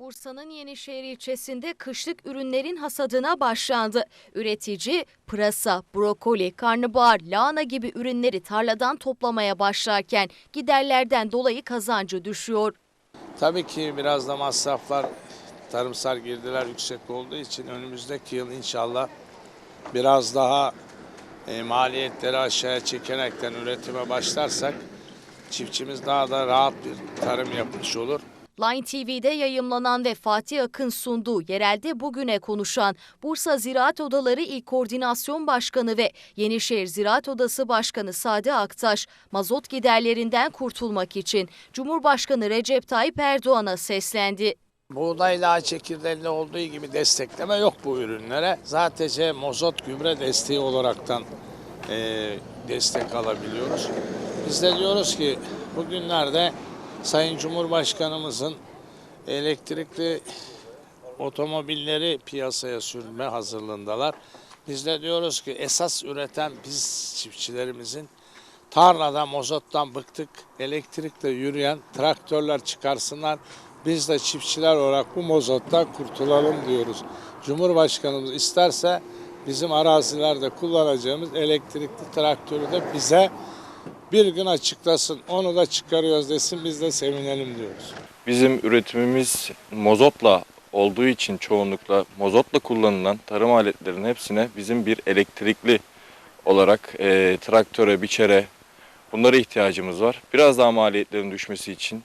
Bursa'nın Yenişehir ilçesinde kışlık ürünlerin hasadına başlandı. Üretici pırasa, brokoli, karnabahar, lahana gibi ürünleri tarladan toplamaya başlarken giderlerden dolayı kazancı düşüyor. Tabii ki biraz da masraflar, tarımsal girdiler yüksek olduğu için önümüzdeki yıl inşallah biraz daha e, maliyetleri aşağıya çekerekten üretime başlarsak çiftçimiz daha da rahat bir tarım yapmış olur. Line TV'de yayımlanan ve Fatih Akın sunduğu yerelde bugüne konuşan Bursa Ziraat Odaları İl Koordinasyon Başkanı ve Yenişehir Ziraat Odası Başkanı Sade Aktaş, mazot giderlerinden kurtulmak için Cumhurbaşkanı Recep Tayyip Erdoğan'a seslendi. Buğdayla çekirdeğinde olduğu gibi destekleme yok bu ürünlere. Sadece mozot gübre desteği olaraktan e, destek alabiliyoruz. Biz de diyoruz ki bugünlerde Sayın Cumhurbaşkanımızın elektrikli otomobilleri piyasaya sürme hazırlığındalar. Biz de diyoruz ki esas üreten biz çiftçilerimizin tarlada mozottan bıktık, elektrikle yürüyen traktörler çıkarsınlar. Biz de çiftçiler olarak bu mozottan kurtulalım diyoruz. Cumhurbaşkanımız isterse bizim arazilerde kullanacağımız elektrikli traktörü de bize bir gün açıklasın. Onu da çıkarıyoruz desin biz de sevinelim diyoruz. Bizim üretimimiz mozotla olduğu için çoğunlukla mozotla kullanılan tarım aletlerinin hepsine bizim bir elektrikli olarak e, traktöre, biçere bunlara ihtiyacımız var. Biraz daha maliyetlerin düşmesi için